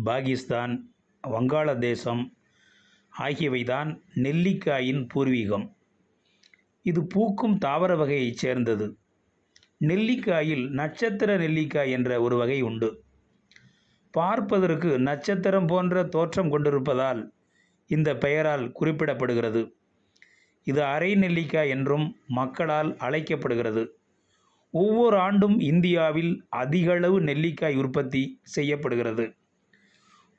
பாகிஸ்தான் வங்காளதேசம் ஆகியவைதான் நெல்லிக்காயின் பூர்வீகம். இது பூக்கும் தாவர வகையைச் சேர்ந்தது. நெல்லிக்காயில் நட்சத்திர நெல்லிக்காய் என்ற ஒரு வகை உண்டு. பார்ப்பதற்கு நட்சத்திரம் போன்ற தோற்றம் கொண்டிருப்பதால் இந்த பெயரால் குறிப்பிடப்படுகிறது. இது அரை நெல்லிக்காய் என்றும் மக்களால் அழைக்கப்படுகிறது. ஒவ்வொரு ஆண்டும் இந்தியாவில் அதிகளவு நெல்லிக்காய் உற்பத்தி செய்யப்படுகிறது.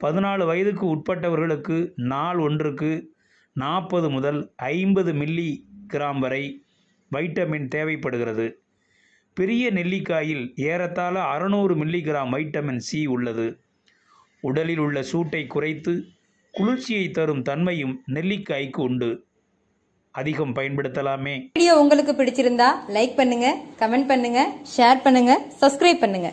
பதினாலு வயதுக்கு உட்பட்டவர்களுக்கு நாள் ஒன்றுக்கு நாற்பது முதல் ஐம்பது மில்லி கிராம் வரை வைட்டமின் தேவைப்படுகிறது. பெரிய நெல்லிக்காயில் ஏறத்தாழ அறுநூறு மில்லிகிராம் வைட்டமின் சி உள்ளது. உடலில் உள்ள சூட்டை குறைத்து குளிர்ச்சியை தரும் தன்மையும் நெல்லிக்காய்க்கு உண்டு. அதிகம் பயன்படுத்தலாமே. வீடியோ உங்களுக்கு பிடிச்சிருந்தா லைக் பண்ணுங்க கமெண்ட் பண்ணுங்க ஷேர் பண்ணுங்க சப்ஸ்கிரைப் பண்ணுங்க.